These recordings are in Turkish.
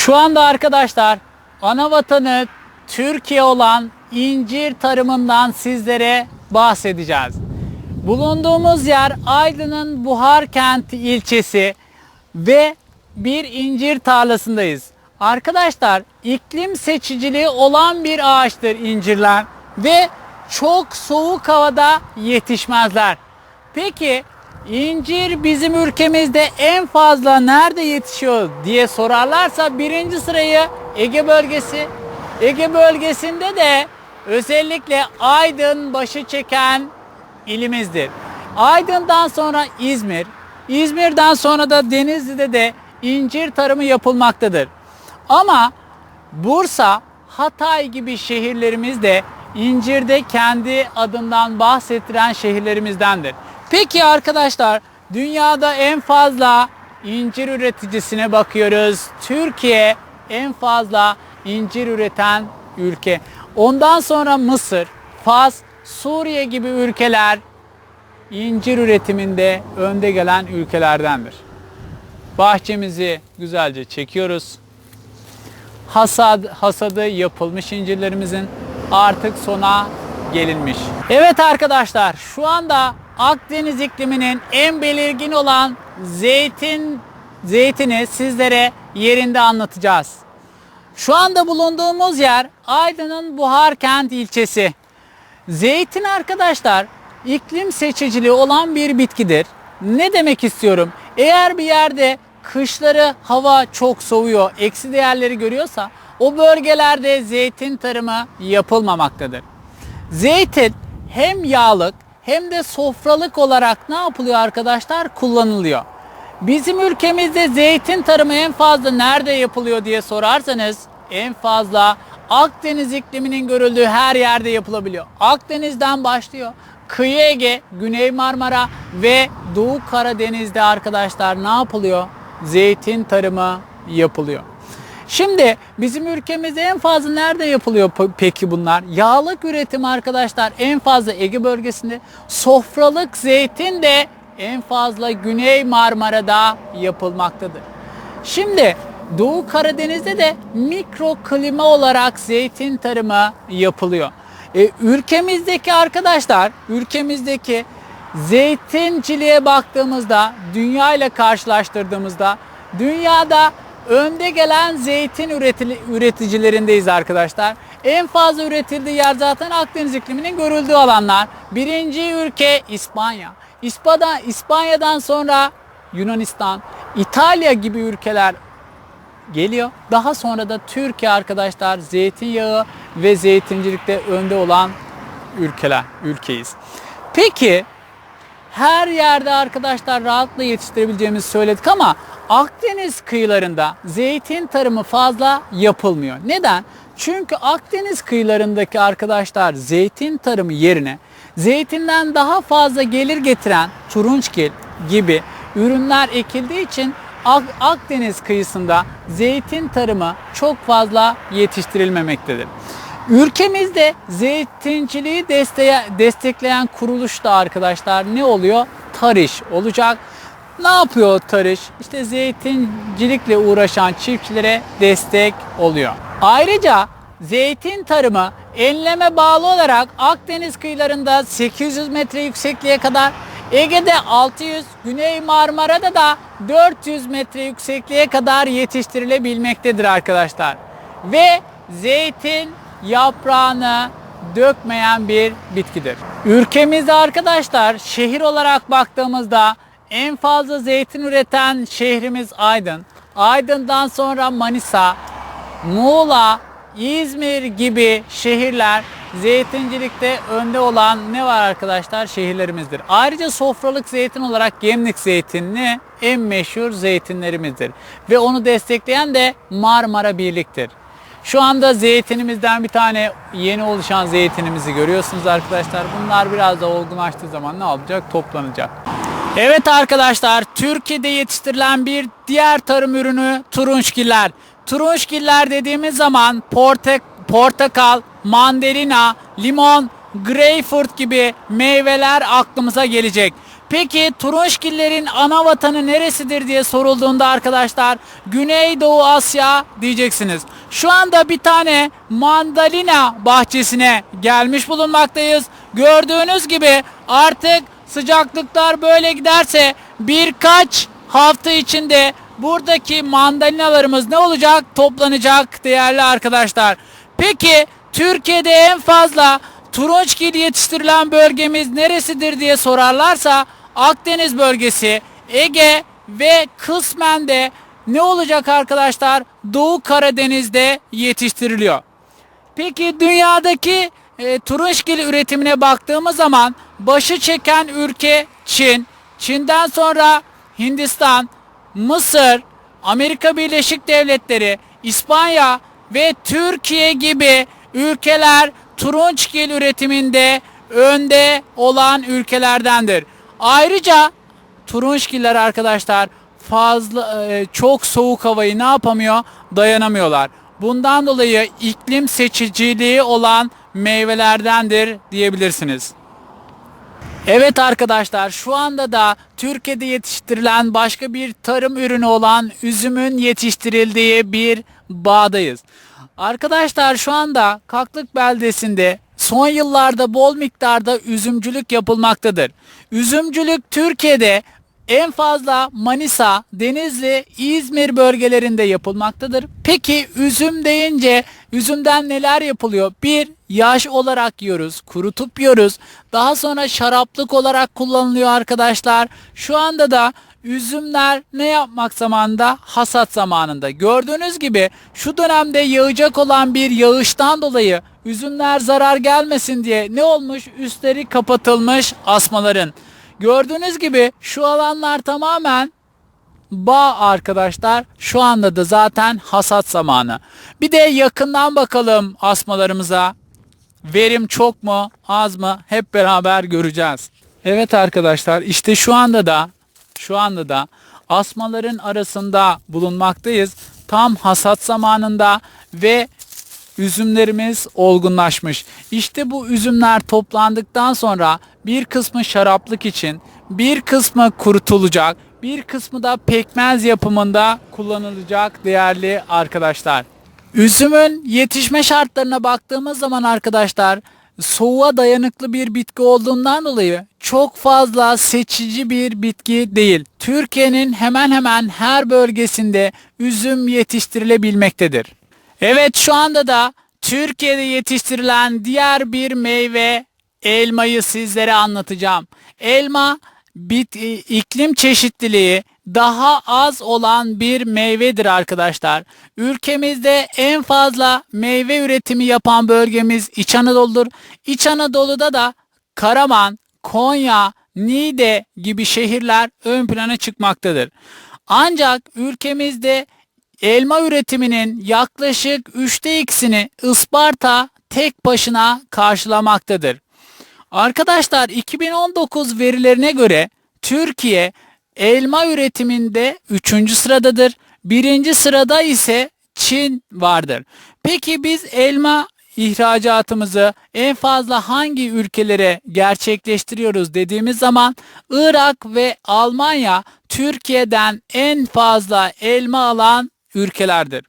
Şu anda arkadaşlar ana vatanı Türkiye olan incir tarımından sizlere bahsedeceğiz. Bulunduğumuz yer Aydın'ın Buharkent ilçesi ve bir incir tarlasındayız. Arkadaşlar iklim seçiciliği olan bir ağaçtır incirler ve çok soğuk havada yetişmezler. Peki incir bizim ülkemizde en fazla nerede yetişiyor diye sorarlarsa birinci sırayı Ege bölgesi. Ege bölgesinde de özellikle Aydın başı çeken ilimizdir. Aydın'dan sonra İzmir, İzmir'den sonra da Denizli'de de incir tarımı yapılmaktadır. Ama Bursa, Hatay gibi şehirlerimiz de incirde kendi adından bahsettiren şehirlerimizdendir. Peki arkadaşlar dünyada en fazla incir üreticisine bakıyoruz. Türkiye en fazla incir üreten ülke. Ondan sonra Mısır, Fas, Suriye gibi ülkeler incir üretiminde önde gelen ülkelerdendir. Bahçemizi güzelce çekiyoruz. Hasad, hasadı yapılmış incirlerimizin artık sona gelinmiş. Evet arkadaşlar şu anda Akdeniz ikliminin en belirgin olan zeytin zeytini sizlere yerinde anlatacağız. Şu anda bulunduğumuz yer Aydın'ın Buharkent ilçesi. Zeytin arkadaşlar iklim seçiciliği olan bir bitkidir. Ne demek istiyorum? Eğer bir yerde kışları hava çok soğuyor, eksi değerleri görüyorsa o bölgelerde zeytin tarımı yapılmamaktadır. Zeytin hem yağlık hem de sofralık olarak ne yapılıyor arkadaşlar? Kullanılıyor. Bizim ülkemizde zeytin tarımı en fazla nerede yapılıyor diye sorarsanız en fazla Akdeniz ikliminin görüldüğü her yerde yapılabiliyor. Akdeniz'den başlıyor. Kıyı Ege, Güney Marmara ve Doğu Karadeniz'de arkadaşlar ne yapılıyor? Zeytin tarımı yapılıyor. Şimdi bizim ülkemizde en fazla nerede yapılıyor pe- peki bunlar? Yağlık üretim arkadaşlar en fazla Ege bölgesinde. Sofralık zeytin de en fazla Güney Marmara'da yapılmaktadır. Şimdi Doğu Karadeniz'de de mikro klima olarak zeytin tarımı yapılıyor. E, ülkemizdeki arkadaşlar, ülkemizdeki zeytinciliğe baktığımızda, dünya ile karşılaştırdığımızda dünyada önde gelen zeytin üreticilerindeyiz arkadaşlar. En fazla üretildiği yer zaten Akdeniz ikliminin görüldüğü alanlar. Birinci ülke İspanya. İspanya İspanya'dan sonra Yunanistan, İtalya gibi ülkeler geliyor. Daha sonra da Türkiye arkadaşlar zeytinyağı ve zeytincilikte önde olan ülkeler, ülkeyiz. Peki her yerde arkadaşlar rahatla yetiştirebileceğimizi söyledik ama Akdeniz kıyılarında zeytin tarımı fazla yapılmıyor. Neden? Çünkü Akdeniz kıyılarındaki arkadaşlar zeytin tarımı yerine zeytinden daha fazla gelir getiren turunçgil gibi ürünler ekildiği için Ak- Akdeniz kıyısında zeytin tarımı çok fazla yetiştirilmemektedir. Ülkemizde zeytinciliği desteğe, destekleyen kuruluş da arkadaşlar ne oluyor? Tarış olacak. Ne yapıyor Tarış? İşte zeytincilikle uğraşan çiftçilere destek oluyor. Ayrıca zeytin tarımı enleme bağlı olarak Akdeniz kıyılarında 800 metre yüksekliğe kadar Ege'de 600, Güney Marmara'da da 400 metre yüksekliğe kadar yetiştirilebilmektedir arkadaşlar. Ve zeytin yaprağını dökmeyen bir bitkidir. Ülkemizde arkadaşlar şehir olarak baktığımızda en fazla zeytin üreten şehrimiz Aydın. Aydın'dan sonra Manisa, Muğla, İzmir gibi şehirler zeytincilikte önde olan ne var arkadaşlar? Şehirlerimizdir. Ayrıca sofralık zeytin olarak Gemlik zeytinli en meşhur zeytinlerimizdir. Ve onu destekleyen de Marmara Birlik'tir. Şu anda zeytinimizden bir tane yeni oluşan zeytinimizi görüyorsunuz arkadaşlar. Bunlar biraz da olgunlaştığı zaman ne olacak? Toplanacak. Evet arkadaşlar, Türkiye'de yetiştirilen bir diğer tarım ürünü turunçgiller. Turunçgiller dediğimiz zaman porte, portakal, mandalina, limon, greyfurt gibi meyveler aklımıza gelecek. Peki turunçgillerin ana vatanı neresidir diye sorulduğunda arkadaşlar Güneydoğu Asya diyeceksiniz. Şu anda bir tane mandalina bahçesine gelmiş bulunmaktayız. Gördüğünüz gibi artık sıcaklıklar böyle giderse birkaç hafta içinde buradaki mandalinalarımız ne olacak? Toplanacak değerli arkadaşlar. Peki Türkiye'de en fazla turunçgil yetiştirilen bölgemiz neresidir diye sorarlarsa Akdeniz bölgesi, Ege ve kısmen de ne olacak arkadaşlar? Doğu Karadeniz'de yetiştiriliyor. Peki dünyadaki e, turunçgil üretimine baktığımız zaman başı çeken ülke Çin. Çin'den sonra Hindistan, Mısır, Amerika Birleşik Devletleri, İspanya ve Türkiye gibi ülkeler turunçgil üretiminde önde olan ülkelerdendir. Ayrıca turunçgiller arkadaşlar fazla e, çok soğuk havayı ne yapamıyor? Dayanamıyorlar. Bundan dolayı iklim seçiciliği olan meyvelerdendir diyebilirsiniz. Evet arkadaşlar şu anda da Türkiye'de yetiştirilen başka bir tarım ürünü olan üzümün yetiştirildiği bir bağdayız. Arkadaşlar şu anda Kaklık beldesinde son yıllarda bol miktarda üzümcülük yapılmaktadır. Üzümcülük Türkiye'de en fazla Manisa, Denizli, İzmir bölgelerinde yapılmaktadır. Peki üzüm deyince üzümden neler yapılıyor? Bir, yaş olarak yiyoruz, kurutup yiyoruz. Daha sonra şaraplık olarak kullanılıyor arkadaşlar. Şu anda da üzümler ne yapmak zamanında? Hasat zamanında. Gördüğünüz gibi şu dönemde yağacak olan bir yağıştan dolayı üzümler zarar gelmesin diye ne olmuş? Üstleri kapatılmış asmaların. Gördüğünüz gibi şu alanlar tamamen bağ arkadaşlar. Şu anda da zaten hasat zamanı. Bir de yakından bakalım asmalarımıza. Verim çok mu az mı hep beraber göreceğiz. Evet arkadaşlar işte şu anda da şu anda da asmaların arasında bulunmaktayız. Tam hasat zamanında ve üzümlerimiz olgunlaşmış. İşte bu üzümler toplandıktan sonra bir kısmı şaraplık için, bir kısmı kurutulacak, bir kısmı da pekmez yapımında kullanılacak değerli arkadaşlar. Üzümün yetişme şartlarına baktığımız zaman arkadaşlar soğuğa dayanıklı bir bitki olduğundan dolayı çok fazla seçici bir bitki değil. Türkiye'nin hemen hemen her bölgesinde üzüm yetiştirilebilmektedir. Evet şu anda da Türkiye'de yetiştirilen diğer bir meyve elmayı sizlere anlatacağım. Elma bit, iklim çeşitliliği daha az olan bir meyvedir arkadaşlar. Ülkemizde en fazla meyve üretimi yapan bölgemiz İç Anadolu'dur. İç Anadolu'da da Karaman, Konya, Niğde gibi şehirler ön plana çıkmaktadır. Ancak ülkemizde elma üretiminin yaklaşık 3'te 2'sini Isparta tek başına karşılamaktadır. Arkadaşlar 2019 verilerine göre Türkiye elma üretiminde 3. sıradadır. 1. sırada ise Çin vardır. Peki biz elma ihracatımızı en fazla hangi ülkelere gerçekleştiriyoruz dediğimiz zaman Irak ve Almanya Türkiye'den en fazla elma alan ülkelerdir.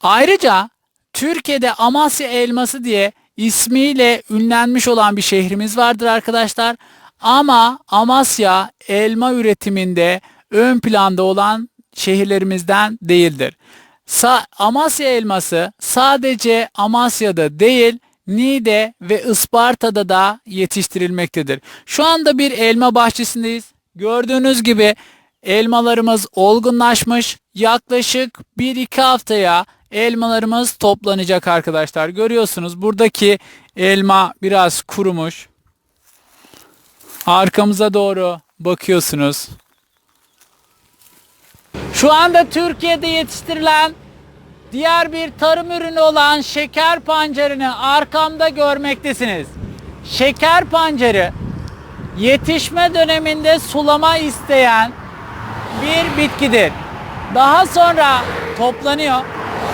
Ayrıca Türkiye'de Amasya elması diye ismiyle ünlenmiş olan bir şehrimiz vardır arkadaşlar. Ama Amasya elma üretiminde ön planda olan şehirlerimizden değildir. Sa Amasya elması sadece Amasya'da değil, Niğde ve Isparta'da da yetiştirilmektedir. Şu anda bir elma bahçesindeyiz. Gördüğünüz gibi elmalarımız olgunlaşmış. Yaklaşık 1-2 haftaya elmalarımız toplanacak arkadaşlar. Görüyorsunuz buradaki elma biraz kurumuş. Arkamıza doğru bakıyorsunuz. Şu anda Türkiye'de yetiştirilen diğer bir tarım ürünü olan şeker pancarını arkamda görmektesiniz. Şeker pancarı yetişme döneminde sulama isteyen bir bitkidir. Daha sonra toplanıyor.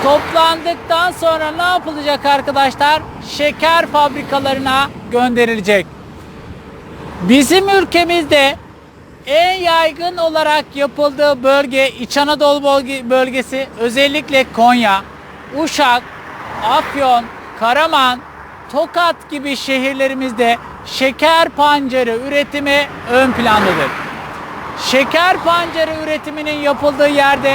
Toplandıktan sonra ne yapılacak arkadaşlar? Şeker fabrikalarına gönderilecek. Bizim ülkemizde en yaygın olarak yapıldığı bölge İç Anadolu bölge- bölgesi özellikle Konya, Uşak, Afyon, Karaman, Tokat gibi şehirlerimizde şeker pancarı üretimi ön plandadır. Şeker pancarı üretiminin yapıldığı yerde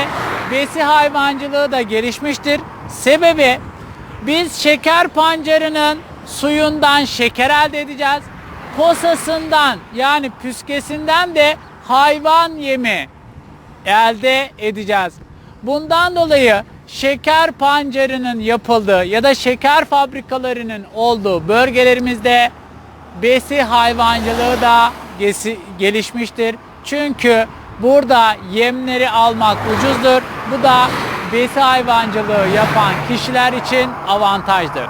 besi hayvancılığı da gelişmiştir. Sebebi biz şeker pancarının suyundan şeker elde edeceğiz. Posasından yani püskesinden de hayvan yemi elde edeceğiz. Bundan dolayı şeker pancarının yapıldığı ya da şeker fabrikalarının olduğu bölgelerimizde besi hayvancılığı da gelişmiştir. Çünkü burada yemleri almak ucuzdur. Bu da besi hayvancılığı yapan kişiler için avantajdır.